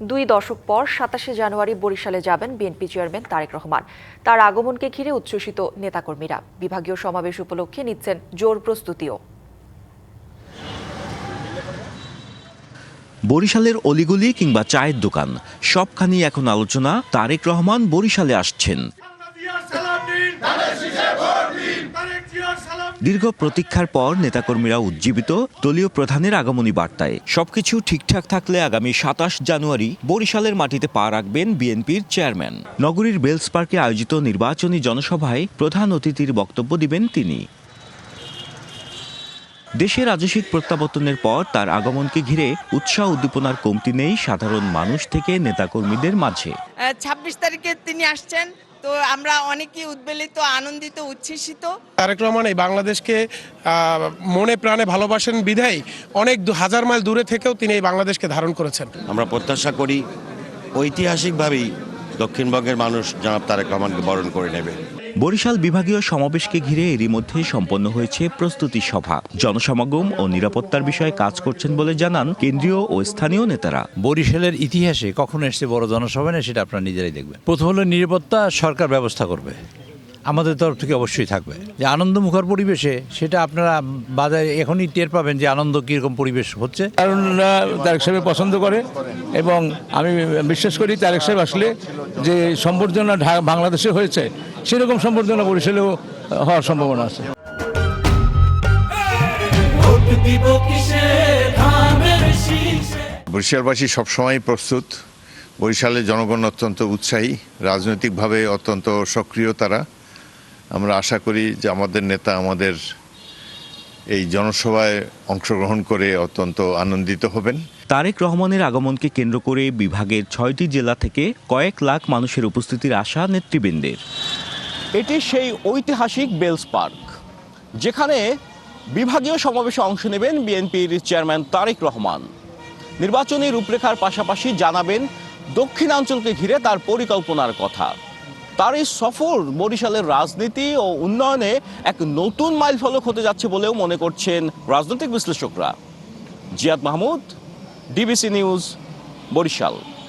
দুই দশক পর সাতাশে জানুয়ারি বরিশালে যাবেন বিএনপি চেয়ারম্যান তারেক রহমান। তার আগমনকে ঘিরে উচ্ছ্বসিত নেতাকর্মীরা। বিভাগীয় সমাবেশ উপলক্ষে নিচ্ছেন জোর প্রস্তুতিও। বরিশালের অলিগুলি কিংবা চায়ের দোকান সবখানি এখন আলোচনা, তারেক রহমান বরিশালে আসছেন। দীর্ঘ প্রতীক্ষার পর নেতাকর্মীরা উজ্জীবিত দলীয় প্রধানের আগমনী বার্তায়। সবকিছু ঠিকঠাক থাকলে আগামী সাতাশ জানুয়ারি বরিশালের মাটিতে পা রাখবেন বিএনপির চেয়ারম্যান। নগরীর বেলস পার্কে আয়োজিত নির্বাচনী জনসভায় প্রধান অতিথির বক্তব্য দিবেন তিনি। দেশে রাজস্বিক প্রত্যাবর্তনের পর তার আগমনকে ঘিরে উৎসাহ উদ্দীপনার কমতি নেই সাধারণ মানুষ থেকে নেতাকর্মীদের মাঝে। ছাব্বিশ তারিখে তিনি আসছেন। তো আমরা অনেকেই উদ্বেলিত আনন্দিত উচ্ছ্বসিত। তারেক রহমান এই বাংলাদেশকে মনে প্রাণে ভালোবাসেন বিধায়। অনেক দু- হাজার মাইল দূরে থেকেও তিনি এই বাংলাদেশকে ধারণ করেছেন। আমরা প্রত্যাশা করি ঐতিহাসিকভাবেই দক্ষিণবঙ্গের মানুষ জনাব তারেক রহমানকে বরণ করে নেবে। বরিশাল বিভাগীয় সমাবেশকে ঘিরে এরই মধ্যে সম্পন্ন হয়েছে প্রস্তুতি সভা। জনসমাগম ও নিরাপত্তার বিষয়ে কাজ করছেন বলে জানান কেন্দ্রীয় ও স্থানীয় নেতারা। বরিশালের ইতিহাসে কখনো এসছে বড় জনসভা নেই সেটা আপনারা নিজেরাই দেখবেন। প্রথম হলো নিরাপত্তা, সরকার ব্যবস্থা করবে। আমাদের তরফ থেকে অবশ্যই থাকবে। যে আনন্দমুখর পরিবেশে সেটা আপনারা বাজারে এখনই টের পাবেন যে আনন্দ কীরকম পরিবেশ হচ্ছে। তারুণরা তারেক সাহেব পছন্দ করে এবং আমি বিশ্বাস করি তারেক সাহেব আসলে যে সম্বর্ধনা বাংলাদেশে হয়েছে সেরকম সম্বর্ধনা বরিশালেও হওয়ার সম্ভাবনা আছে। বরিশালবাসী সবসময় প্রস্তুত। বরিশালের জনগণ অত্যন্ত উৎসাহী রাজনৈতিকভাবে অত্যন্ত সক্রিয় তারা। আমরা আশা করি যে আমাদের নেতা আমাদের এই জনসভায় অংশগ্রহণ করে অত্যন্ত আনন্দিত হবেন। তারেক রহমানের আগমনকে কেন্দ্র করে বিভাগের ছয়টি জেলা থেকে কয়েক লাখ মানুষের উপস্থিতির আশা নেতৃবৃন্দের। এটি সেই ঐতিহাসিক বেলস পার্ক যেখানে বিভাগীয় সমাবেশে অংশ নেবেন বিএনপির চেয়ারম্যান তারেক রহমান। নির্বাচনী রূপরেখার পাশাপাশি জানাবেন দক্ষিণাঞ্চলকে ঘিরে তার পরিকল্পনার কথা। তার এই সফর বরিশালের রাজনীতি ও উন্নয়নে এক নতুন মাইলফলক হতে যাচ্ছে বলেও মনে করছেন রাজনৈতিক বিশ্লেষকরা। Ziyad Mahmud, DBC news, Barishal.